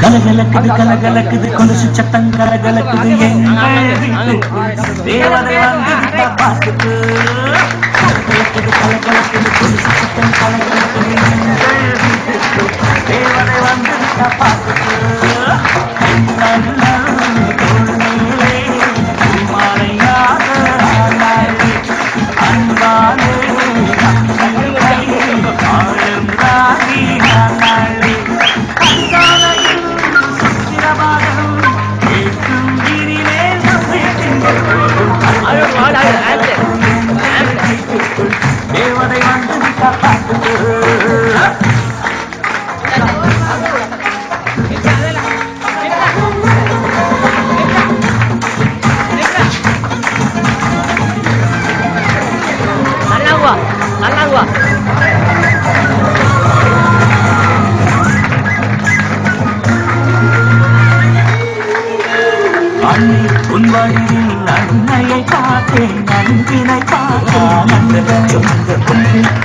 கலகலக்குது கலகலக்குது கொலுசு சத்தம் கலகலக்குது தேவதை வந்து பார்த்துட்டு கலகலக்குது கலகலக்குது கொலுசு சத்தம் கலகல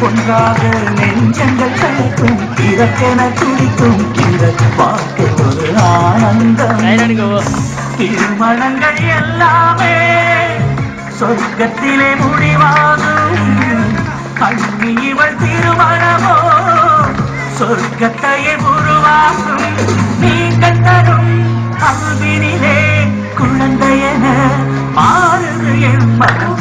பொண்ணு ஒன்றாக நெஞ்சங்கள் கலைக்கும் இதற்கென துடிக்கும் இந்த பார்க்க ஒரு ஆனந்தம். திருமணங்கள் எல்லாமே சொர்க்கத்திலே முடிவாகும். அண்ணி இவள் திருமணமோ? சொர்க்கத்தையே உருவாக்கும். நீ கண்டரும் அல்வினிலே குழந்தையன மாறுது என் மனம்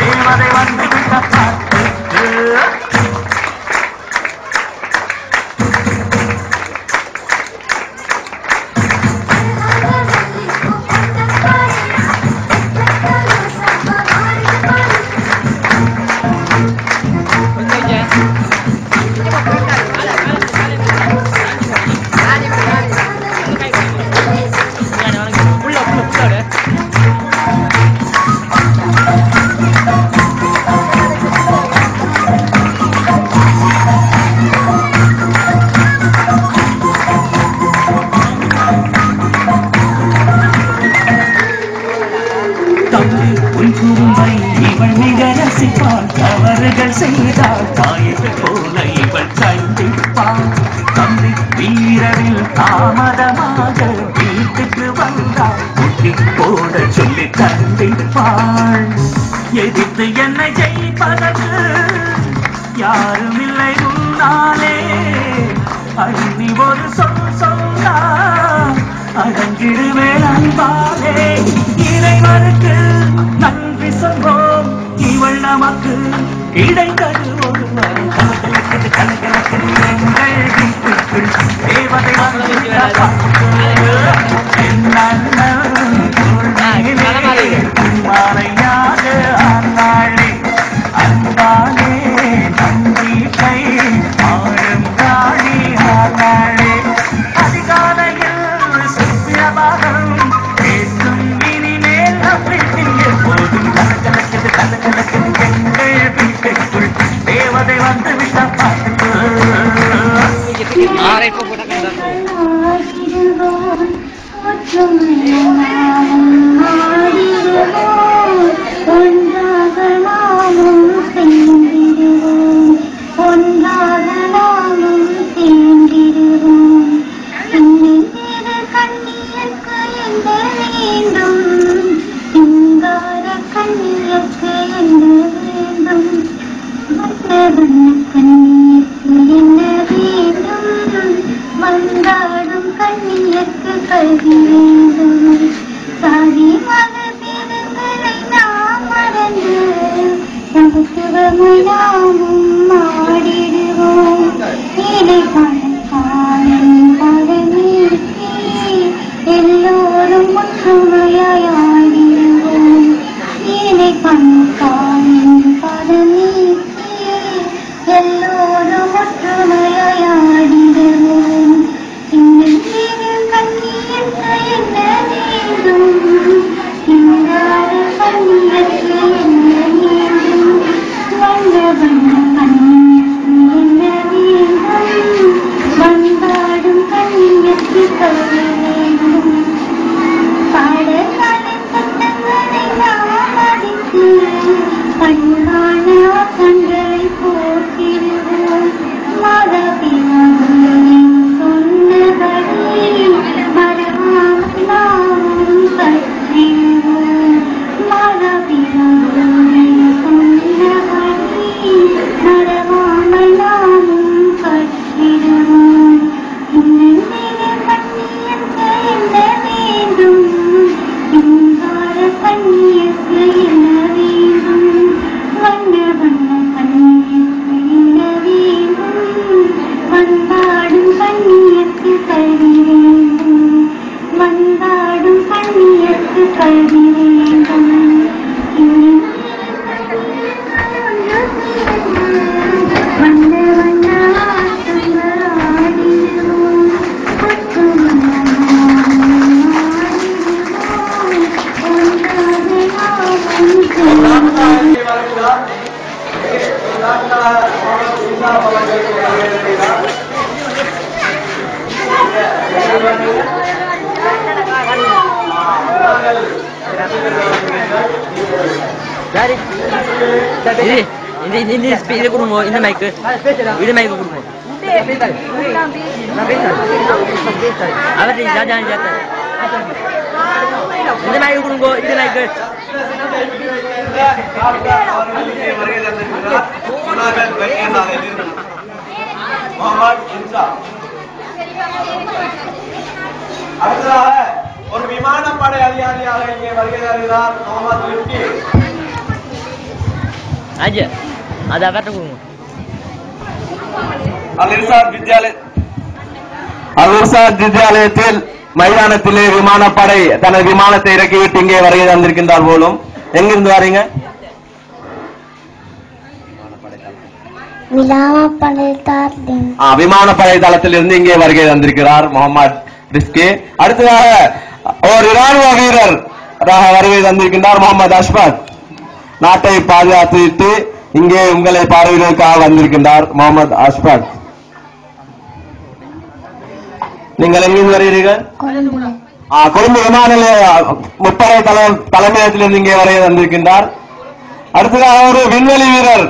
தேவதை வந்து விட்ட பார்த்து. தவறுகள் செய்தால் தாயத்தை போல இவள் கைப்பிப்பாள் தம்பி வீரரில் தாமதமாக வீட்டுக்கு வந்தாள். குட்டி போட சொல்லி கண்டிப்பாள் எதிர்த்து என்னை ஜெயிப்பதற்கு யாரும் இல்லை உன்னாலே. அண்ணி ஒரு சொல் சொன்னா அடங்கிடுவே அன்பாலே. இறைவனுக்கு நன்றி சொல்வோம். இவள் நமக்கு இடைந்தது ஒரு வரம். தேவதை Gracias. எல்லோரும் ஒற்றுமையாய் ஆடிடுவோம் ஏழை பணக்காரன் 감사합니다. வண்ண ஆட்டங்கள் ஆடிடுவோம் பத்து சரி இது இந்த இந்த இந்த ஸ்பீ- இது கொடுங்க இந்த மைக்கு இது மைக்கு கொடுங்க அவர் ராஜா சேர்த்தார் இந்த மைக்கு கொடுங்க இந்த மைக்கு அடுத்ததாக ஒரு விமானப்படை அதிகாரியாக இங்கே வருகை தருகிறார் முகமது லிப்டி. அது அவர்கிட்ட கொடுங்க. வித்யாலய இர்சாத் வித்யாலயத்தில் மைதானத்திலே விமானப்படை தனது விமானத்தை இறக்கிவிட்டு இங்கே வருகை தந்திருக்கின்றார் போலும். எங்கிருந்து வரீங்க? விமானப்படை தளத்தில் இருந்து இங்கே வருகை தந்திருக்கிறார் முகமது ரிஸ்கி. அடுத்ததாக ஒரு இராணுவ வீரர். ராக வருகை தந்திருக்கின்றார் முகமது அஷ்பத். நாட்டை பாதுகாத்துவிட்டு இங்கே உங்களை பார்வையிடுவதற்காக வந்திருக்கின்றார் முகமது அஷ்பத். நீங்கள் எங்கிருந்து வருகிறீர்கள்? கொழும்பு விமான நிலைய முப்படை தலை தலைமையகத்திலிருந்து இங்கே வருகை தந்திருக்கின்றார். அடுத்ததாக ஒரு விண்வெளி வீரர்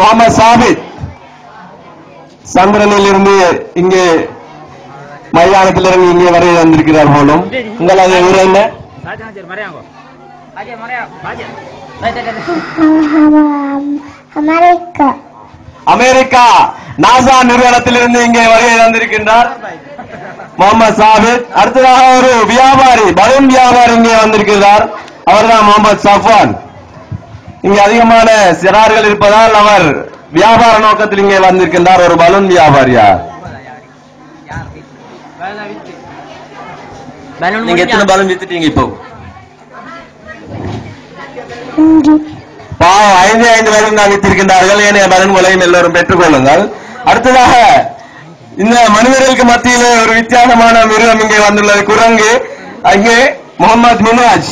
முகமது சாபித். சந்திரனில் இருந்து இங்கே மைதானத்திலிருந்து இங்கே வரைய வந்திருக்கிறார் போலும் உங்களது ஊர் என்ன அமெரிக்கா அமெரிக்கா நாசா நிறுவனத்திலிருந்து இங்கே வருகை வந்திருக்கின்றார் முகமது சாபித் அடுத்ததாக ஒரு வியாபாரி பலூன் வியாபாரி இங்கே வந்திருக்கிறார் அவர்தான் முகமது சஃபான் இங்கே அதிகமான சிறார்கள் இருப்பதால் அவர் வியாபார நோக்கத்தில் இங்கே வந்திருக்கின்றார் ஒரு பலூன் வியாபாரியா நீங்க எத்தனை பலூன் வித்துட்டீங்க இப்போ பாவம் ஐந்து ஐந்து பலூன் தான் வித்திருக்கின்றார்கள் ஏனைய பலன்களையும் எல்லோரும் பெற்றுக் கொள்ளுங்கள் அடுத்ததாக இந்த மனிதர்களுக்கு மத்தியிலே ஒரு வித்தியாசமான மிருகம் இங்கே வந்துள்ளது குரங்கு அங்கே முகமது மினாஜ்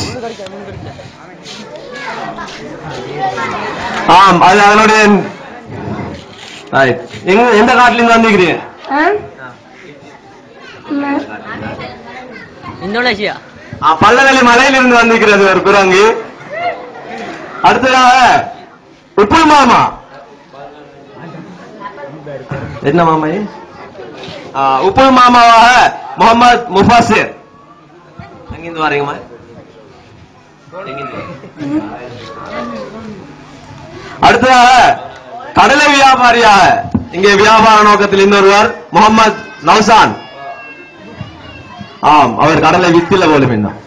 ஆம் அது அதனுடைய எந்த காட்டிலிருந்து வந்திருக்கிறீங்க இந்தோனேஷியா? பல்லவெளி பல்லவலி மலையிலிருந்து வந்திருக்கிறது ஒரு குரங்கு. அடுத்ததாக உப்புல் மாமா. என்ன மாமா உப்புல் மாமாவாக முகமது முஃபாசிர். எங்கிருந்து வரீங்கம்மா? அடுத்ததாக கடலை வியாபாரியாக இங்கே வியாபார நோக்கத்தில் இன்னொருவர் முகமது நௌசான். ஆம் அவர் கடலை வித்தில போலும் இன்னும்.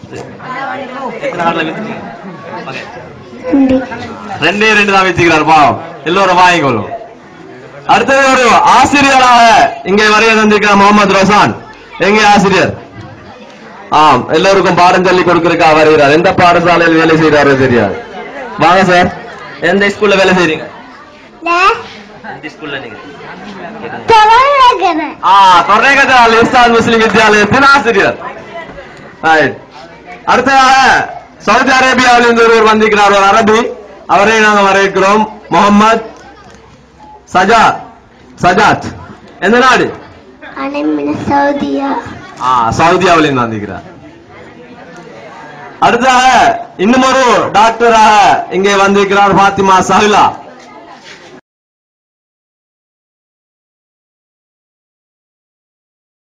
ரெண்டே ரெண்டு தான் வச்சுக்கிறார் பாவம். எல்லோரும் வாங்கிக்கொள்ளும் அடுத்தது ஒரு ஆசிரியராக இங்கே வரைய தந்திருக்கிறார் முகமது ரோசான். எங்கே ஆசிரியர்? ஆம் எல்லோருக்கும் பாடம் சொல்லி கொடுக்கறதுக்காக வருகிறார். எந்த பாடசாலையில் வேலை செய்யறாரோ தெரியாது. வாங்க சார். எந்த ஸ்கூல்ல வேலை செய்றீங்க? ஆசிரியர் Right. அடுத்ததாக சவுதி அரேபியாவில் இருந்து ஒருவர் வந்திருக்கிறார் ஒரு அரபி அவரை நாங்கள் வரவேற்கிறோம் முகமது சஜாத் சஜாத் எந்த நாடு சவுதியா ஆ சவுதியாவில் இருந்து வந்திருக்கிறார் அடுத்ததாக இன்னும் ஒரு டாக்டராக இங்கே வந்திருக்கிறார் பாத்திமா சஹிலா